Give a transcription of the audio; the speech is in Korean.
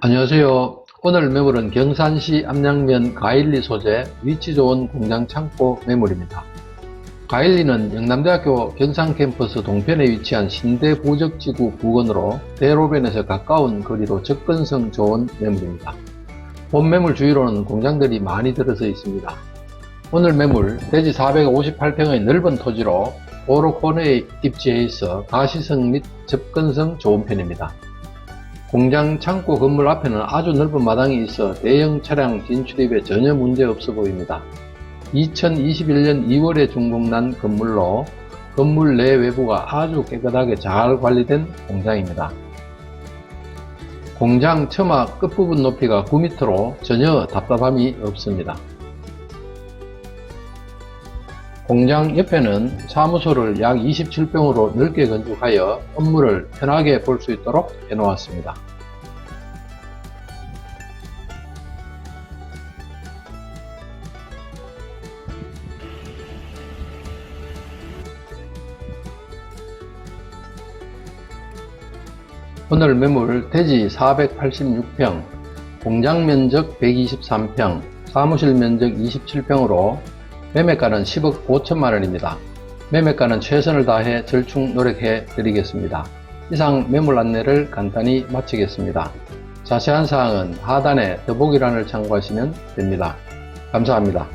안녕하세요. 오늘 매물은 경산시 암양면 가일리 소재 위치 좋은 공장 창고 매물입니다. 가일리는 영남대학교 경산캠퍼스 동편에 위치한 신대 부적지구 부근으로 대로변에서 가까운 거리로 접근성 좋은 매물입니다. 본 매물 주위로는 공장들이 많이 들어서 있습니다. 오늘 매물 대지 458평의 넓은 토지로 도로 코너에 입지해 있어 가시성 및 접근성 좋은 편입니다. 공장 창고 건물 앞에는 아주 넓은 마당이 있어 대형 차량 진출입에 전혀 문제 없어 보입니다. 2021년 2월에 준공난 건물로 건물 내 외부가 아주 깨끗하게 잘 관리된 공장입니다. 공장 처마 끝부분 높이가 9m로 전혀 답답함이 없습니다. 공장 옆에는 사무소를 약 27평으로 넓게 건축하여 업무를 편하게 볼 수 있도록 해놓았습니다. 오늘 매물 대지 486평, 공장 면적 123평, 사무실 면적 27평으로 매매가는 10억 5천만 원입니다. 매매가는 최선을 다해 절충 노력해 드리겠습니다. 이상 매물 안내를 간단히 마치겠습니다. 자세한 사항은 하단에 더보기란을 참고하시면 됩니다. 감사합니다.